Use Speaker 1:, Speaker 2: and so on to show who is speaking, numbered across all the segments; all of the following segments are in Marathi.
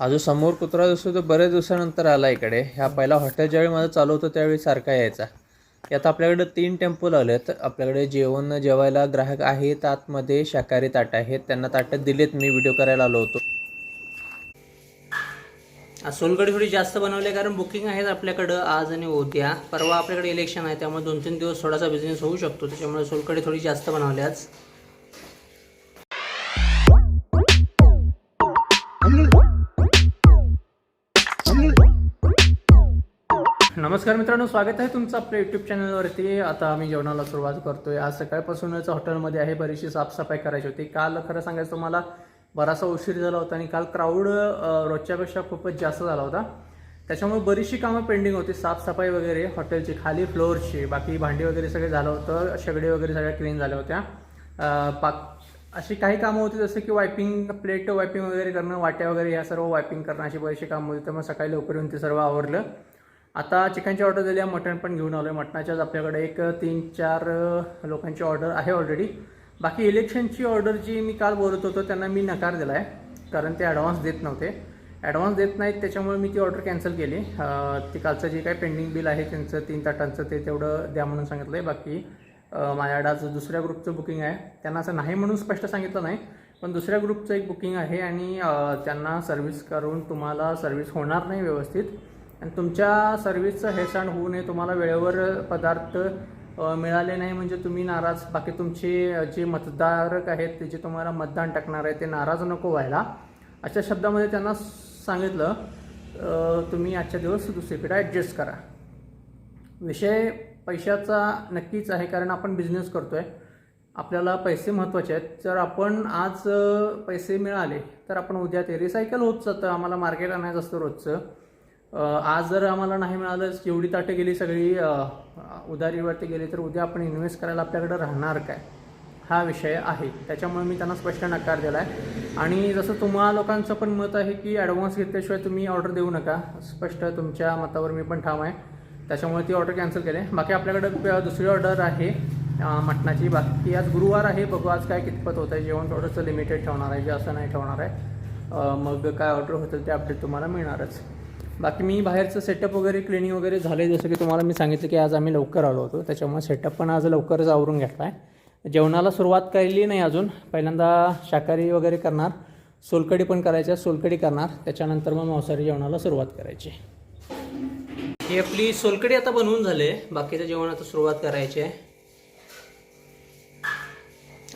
Speaker 1: अजून समोर कुत्रा दिसतो तो बऱ्याच दिवसानंतर आला इकडे. ह्या पहिला हॉटेल ज्यावेळी माझं चालू होतं त्यावेळी सारखा यायचा. यात आपल्याकडे तीन टेम्पो लावले आहेत आपल्याकडे जेवण जेवायला ग्राहक आहेत आतमध्ये शाकाहारी ताटं आहेत. त्यांना ताटं दिलेत मी व्हिडिओ करायला आलो होतो.
Speaker 2: आज थोडी जास्त बनवली कारण बुकिंग आहेत आपल्याकडं आज आणि उद्या. परवा आपल्याकडे इलेक्शन आहे त्यामुळे दोन तीन दिवस थोडासा बिझनेस होऊ शकतो. त्याच्यामुळे सोलकडी थोडी जास्त बनवल्याच नमस्कार मित्रांनो स्वागत आहे तुमचं आपल्या यूट्यूब चॅनलवरती आता आम्ही जेवणाला सुरुवात करतोय. आज सकाळपासूनच हॉटेलमध्ये आहे बरीचशी साफसफाई करायची होती. काल खरं सांगायचं तुम्हाला बराचसा उशीर झाला होता आणि काल क्राऊड रोजच्यापेक्षा खूपच जास्त झाला होता. त्याच्यामुळे बरीचशी कामं पेंडिंग होती. साफसफाई वगैरे हॉटेलची खाली फ्लोअरची बाकी भांडी वगैरे सगळे झालं होतं. शेगडी वगैरे सगळ्या क्लीन झाल्या होत्या. पाक अशी काही कामं होती जसं की वायपिंग प्लेट वायपिंग वगैरे करणं वाट्या वगैरे या सर्व वायपिंग करणं अशी बरीचशी कामं होती. त्यामुळे सकाळी लवकर येऊन ते सर्व आवरलं. आता चिकनची ऑर्डर दिली आहे मटण पण घेऊन आलो आहे मटणाच्याच आपल्याकडे एक तीन चार लोकांची ऑर्डर आहे ऑलरेडी बाकी इलेक्शनची ऑर्डर जी मी काल बोलत होतो त्यांना मी नकार दिला आहे कारण ते ॲडव्हान्स देत नव्हते. ॲडव्हान्स देत नाहीत त्याच्यामुळे मी ती ऑर्डर कॅन्सल केली. ती कालचं जे काही पेंडिंग बिल आहे त्यांचं तीन ताटांचं ते तेवढं द्या म्हणून सांगितलं आहे बाकी अ, माझ्याकडे आज दुसऱ्या ग्रुपचं बुकिंग आहे. त्यांना असं नाही म्हणून स्पष्ट सांगितलं नाही पण दुसऱ्या ग्रुपचं एक बुकिंग आहे आणि त्यांना सर्व्हिस करून तुम्हाला सर्व्हिस होणार नाही व्यवस्थित. आणि तुमच्या सर्व्हिसचं हेळसांड होऊ नये तुम्हाला वेळेवर पदार्थ मिळाले नाही म्हणजे तुम्ही नाराज. बाकी तुमचे जे मतदारक आहेत ते जे तुम्हाला मतदान टाकणार आहे ते नाराज नको व्हायला. अशा शब्दामध्ये त्यांना सांगितलं तुम्ही आजच्या दिवस दुसरीकडे ॲडजस्ट करा. विषय पैशाचा नक्कीच आहे कारण आपण बिझनेस करतो आहे आपल्याला पैसे महत्त्वाचे आहेत. जर आपण आज पैसे मिळाले तर आपण उद्या ते रिसायकल होत जातं. आम्हाला मार्केट आणायचं असतं रोजचं. आज जर आम्हाला नाही मिळालं जेवढी ताटं गेली सगळी उधारीवरती गेली तर उद्या आपण इन्व्हेस्ट करायला आपल्याकडे राहणार काय? हा विषय आहे. त्याच्यामुळे मी त्यांना स्पष्ट नकार दिला आहे आणि जसं तुम्हा लोकांचं पण मत आहे की ॲडव्हान्स घेतल्याशिवाय तुम्ही ऑर्डर देऊ नका. स्पष्ट तुमच्या मतावर मी पण ठाम आहे. त्याच्यामुळे ती ऑर्डर कॅन्सल केली. आहे. बाकी आपल्याकडे दुसरी ऑर्डर आहे मटणाची. बाकी आज गुरुवार आहे. बघू आज काय कितपत होत आहे जेवण थोडंसं लिमिटेड ठेवणार आहे जे असं नाही ठेवणार आहे. मग काय ऑर्डर होतील ते अपडेट तुम्हाला मिळणारच. बाकी मी बाहेरचं सेटअप वगैरे क्लिनिंग वगैरे झालं जसं की तुम्हाला मी सांगितलं की आज आम्ही लवकर आलो होतो. त्याच्यामुळे सेटअप पण आज लवकरच आवरून घेतला आहे जेवणाला सुरुवात केली नाही अजून. पहिल्यांदा शाकाहारी वगैरे करणार. सोलकडी पण करायच्या सोलकडी करणार. त्याच्यानंतर मग मांसाहारी जेवणाला सुरुवात करायची. ही आपली सोलकडी आता बनवून झाले बाकीचं जेवण आता सुरुवात करायची आहे.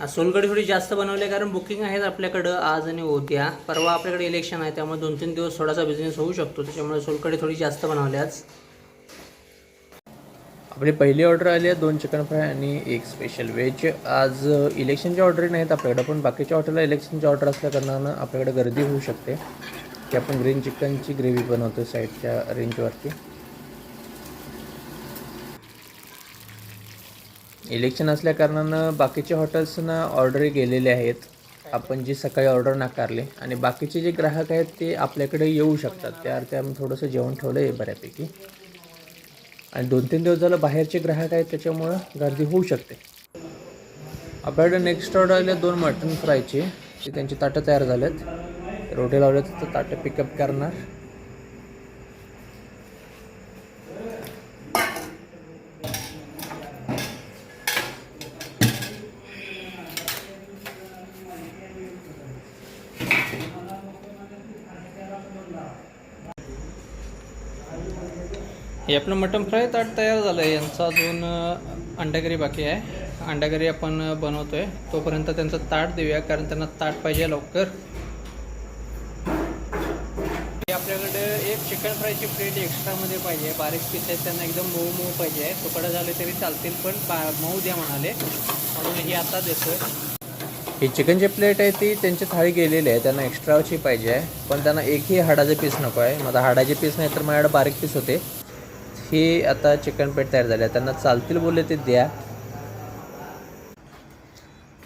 Speaker 2: आज सोलकडी थोडी जास्त बनवली कारण बुकिंग आहेत आपल्याकडं आज आणि उद्या. परवा आपल्याकडे इलेक्शन आहे त्यामुळे दोन तीन दिवस थोडासा बिझनेस होऊ शकतो. त्याच्यामुळे सोलकडी थोडी जास्त बनवल्याच आज.
Speaker 1: आपली पहिली ऑर्डर आली आहे दोन चिकन फ्राय आणि एक स्पेशल व्हेज आज इलेक्शनची ऑर्डर नाहीत आपल्याकडे पण बाकीच्या हॉटेलला इलेक्शनची ऑर्डर असल्याकारणानं आपल्याकडे गर्दी होऊ शकते. की आपण ग्रीन चिकनची ग्रेव्ही बनवतो साईडच्या रेंजवरती इलेक्शन असल्याकारणानं बाकीच्या हॉटेल्सना ऑर्डर गेलेले आहेत. आपण जी सकाळी ऑर्डर नाकारली आणि बाकीचे जे ग्राहक आहेत ते आपल्याकडे येऊ शकतात. त्या अर्थी आम्ही थोडंसं जेवण ठेवलं आहे बऱ्यापैकी. आणि दोन तीन दिवस झालं बाहेरचे ग्राहक आहेत त्याच्यामुळं गर्दी होऊ शकते. आपल्याकडे नेक्स्ट ऑर्डर आले दोन मटन फ्रायचे ते त्यांची ताटं तयार झालेत. रोटे लावले तर ताटं पिकअप करणार.
Speaker 2: हे आपलं मटन फ्राय ताट तयार झालं आहे. यांचा अजून अ, अंडाकरी बाकी आहे. अंडाकरी आपण बनवतोय. तोपर्यंत त्यांचं ताट देऊया कारण त्यांना ताट पाहिजे लवकर. हे आपल्याकडे एक चिकन फ्रायची प्लेट एक्स्ट्रामध्ये पाहिजे. बारीक पीस आहेत त्यांना एकदम मऊ मऊ पाहिजे. तुकडा झाले तरी चालतील पण बा मऊ द्या म्हणाले. म्हणून ही आता देतोय.
Speaker 1: ही चिकनची प्लेट आहे ती त्यांची थाळी गेलेली आहे. त्यांना एक्स्ट्राची पाहिजे आहे. पण त्यांना एकही हाडाचे पीस नको आहे. माझा हाडाचे पीस नाही तर माझ्याकडे बारीक पीस होते. हे आता चिकन पेट तयार झाली. आहे त्यांना चालतील बोलले ते द्या.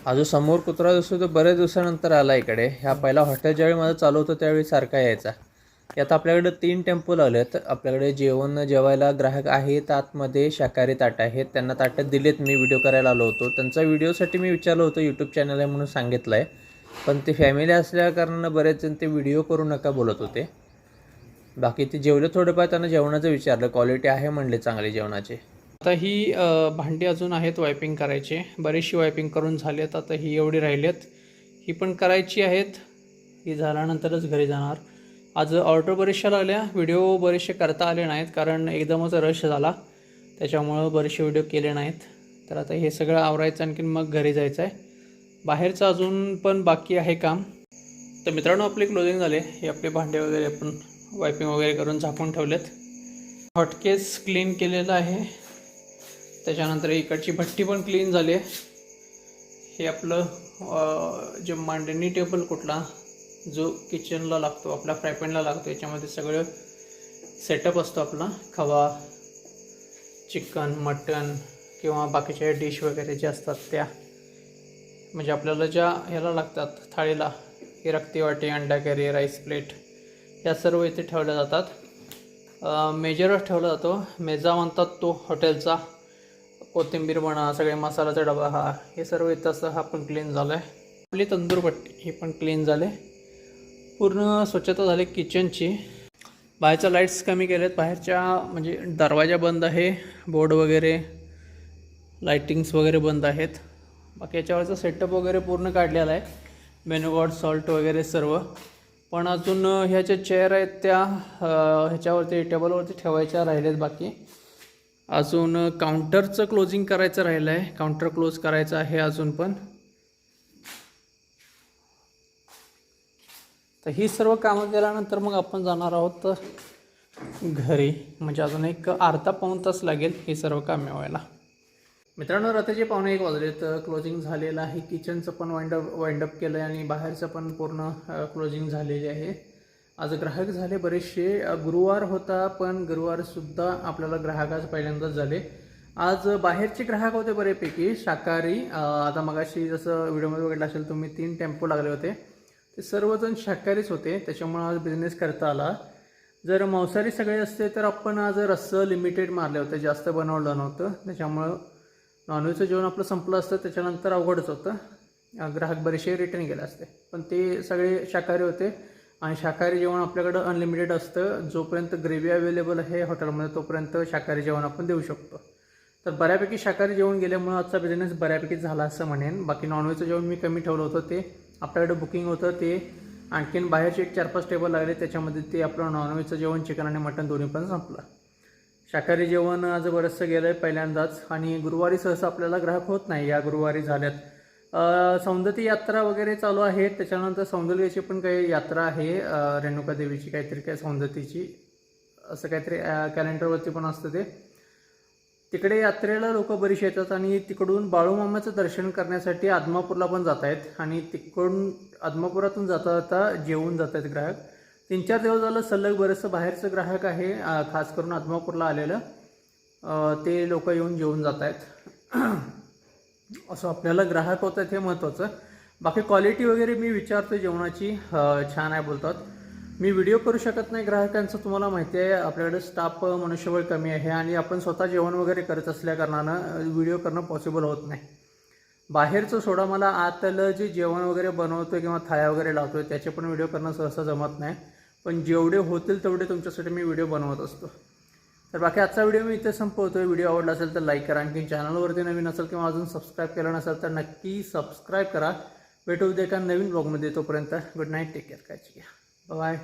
Speaker 1: अजून समोर कुत्रा दिसतो तो बऱ्याच दिवसानंतर आला इकडे. ह्या पहिला हॉटेल ज्यावेळी माझं चालू होतं त्यावेळी सारखा यायचा. यात आपल्याकडे तीन टेम्पो लावले आहेत आपल्याकडे जेवण जेवायला ग्राहक आहेत आतमध्ये शाकाहारी ताटं आहेत. त्यांना ताटं दिलेत. मी व्हिडिओ करायला आलो होतो. त्यांचा व्हिडिओसाठी मी विचारलं होतं यूट्यूब चॅनल आहे म्हणून सांगितलं आहे पण ते फॅमिली असल्या कारणानं बरेच जण ते व्हिडिओ करू नका बोलत होते. बाकी ते जेवले थोडंफार त्यांना जेवणाचं विचारलं क्वालिटी आहे म्हणले चांगले जेवणाचे.
Speaker 2: आता ही भांडी अजून आहेत वायपिंग करायचे. बरीचशी वायपिंग करून झाली आहेत आता ही एवढी राहिली आहेत ही पण करायची आहेत. ही झाल्यानंतरच घरी जाणार. आज ऑर्डर बरेचशा लागल्या व्हिडिओ बरेचसे करता आले नाहीत कारण एकदमच रश झाला. त्याच्यामुळं बरेचसे व्हिडिओ केले नाहीत. तर आता हे सगळं आवरायचं आणखीन मग घरी जायचं आहे बाहेरचं अजून पण बाकी आहे काम. तर मित्रांनो आपले क्लोजिंग झाले. हे आपले भांडे वगैरे आपण वायपिंग वगैरे करून झाकून ठेवलेत. हॉटकेस क्लीन केलेलं आहे. त्याच्यानंतर इकडची भट्टी पण क्लीन झाली आहे. हे आपलं जे मांडणी टेबल कुठला जो किचनला लागतो आपल्या फ्रायपॅनला लागतो याच्यामध्ये सगळं सेटअप असतो आपला. खवा चिकन मटन किंवा बाकीच्या डिश वगैरे ज्या असतात त्या. म्हणजे आपल्याला ज्या ह्याला लागतात थाळीला ही रक्ती वाटी अंडा करी राईस प्लेट या सर्व इथे ठेवल्या जातात. मेजरच ठेवला जातो. मेजा म्हणतात तो हॉटेलचा. कोथिंबीर म्हणा सगळे मसाल्याचा डबा हा हे सर्व इथं असं हा पण क्लीन झालं आहे आपली तंदूर पट्टी ही पण क्लीन झाले. पूर्ण स्वच्छता झाली किचनची बाहेरच्या लाईट्स कमी केल्यात. बाहेरच्या म्हणजे दरवाजा बंद आहे. बोर्ड वगैरे लाईटिंग्स वगैरे बंद आहेत. बाकी याच्यावरचा सेटअप वगैरे पूर्ण काढलेला आहे. मेनूगॉड सॉल्ट वगैरे सर्व. पण अजून ह्या ज्या चेअर आहेत त्या ह्याच्यावरती टेबलवरती ठेवायच्या राहिल्यात बाकी. अजून काउंटरचं क्लोजिंग करायचं राहिलं आहे काउंटर क्लोज करायचं आहे अजून पण. तर ही सर्व कामं केल्यानंतर मग आपण जाणार आहोत घरी. म्हणजे अजून एक अर्धा पाऊण तास लागेल ही सर्व कामे व्हायला. मित्रांनो रात्रीचे पावणे एक वाजले. तर क्लोजिंग झालेलं आहे. किचनचं पण वाइंडअप वाइंडअप केलं आहे आणि बाहेरचं पण पूर्ण क्लोजिंग झालेले आहे. आज ग्राहक झाले बरेचसे. गुरुवार होता पण गुरुवारसुद्धा आपल्याला ग्राहकाच पहिल्यांदाच झाले. आज बाहेरचे ग्राहक होते बरेपैकी. शाकाहारी आता मगाशी जसं व्हिडिओमध्ये बघितलं असेल तुम्ही तीन टेम्पो लागले होते. ते सर्वजण शाकाहारीच होते. त्याच्यामुळे आज बिझनेस करता आला. जर मांसाहारी सगळे असते तर आपण आज रस्सं लिमिटेड मारले होते. जास्त बनवलं नव्हतं. त्याच्यामुळं नॉनव्हेजचं जेवण आपलं संपलं असतं त्याच्यानंतर अवघडच होतं. ग्राहक बरेचसे रिटर्न गेले असते. पण ते सगळे शाकाहारी होते आणि शाकाहारी जेवण आपल्याकडं अनलिमिटेड असतं. जोपर्यंत ग्रेव्ही अवेलेबल आहे हॉटेलमध्ये तोपर्यंत शाकाहारी जेवण आपण देऊ शकतो. तर बऱ्यापैकी शाकाहारी जेवण गेल्यामुळं आजचा बिझनेस बऱ्यापैकी झाला असं म्हणेन. बाकी नॉनव्हेजचं जेवण मी कमी ठेवलं होतं ते आपल्याकडे बुकिंग होतं ते आणखीन बाहेरचे एक चार पाच टेबल लागले त्याच्यामध्ये ते आपलं नॉनव्हेजचं जेवण चिकन आणि मटण दोन्ही पण संपलं. शाकाहारी जेवण आज बरंचसं गेलं आहे पहिल्यांदाच आणि गुरुवारी सहसा आपल्याला ग्राहक होत नाही या गुरुवारी झाल्यात. सौंदती यात्रा वगैरे चालू आहे. त्याच्यानंतर सौंदर्याची पण काही यात्रा आहे. रेणुकादेवीची रेणुका देवीची काहीतरी काय सौंदतीची असं काहीतरी कॅलेंडरवरती पण असतं ते. तिकडे यात्रेला लोक बरीच येतात आणि तिकडून बाळूमामाचं दर्शन करण्यासाठी आदमापूरला पण जात आहेत आणि तिकडून आदमापुरातून जाता जाता जेवून जात आहेत ग्राहक. तीन चार दिवस झालं सलग बरंचसं बाहेरचं ग्राहक आहे खास करून आदमापूरला आलेलं. ते लोक येऊन जेवून जात आहेत असं आपल्याला ग्राहक होत आहेत हे महत्त्वाचं बाकी क्वालिटी वगैरे मी विचारतो जेवणाची. छान आहे बोलतात. मी व्हिडिओ करू शकत नाही ग्राहकांचं तुम्हाला माहिती आहे. आपल्याकडे स्टाफ मनुष्यबळ कमी आहे आणि आपण स्वतः जेवण वगैरे करत असल्याकारणानं व्हिडिओ करणं पॉसिबल होत नाही. बाहेरचं सोडा मला आतलं जे जेवण वगैरे बनवतो किंवा थाळ्या वगैरे लावतो त्याचे पण व्हिडिओ करणं सहसा जमत नाही. पण जेवढे होतील तेवढे तुमच्यासाठी मी व्हिडिओ बनवत असतो. तर बाकी आजचा व्हिडिओ मी इथे संपवतोय. व्हिडिओ आवडला असेल तर लाईक करा. आणखी चॅनलवरती नवीन असेल किंवा अजून सबस्क्राईब केलं नसेल तर नक्की सबस्क्राईब करा. भेटू उद्या एका नवीन ब्लॉगमध्ये तोपर्यंत. गुड नाईट टेक केअर काळजी घ्या. बाय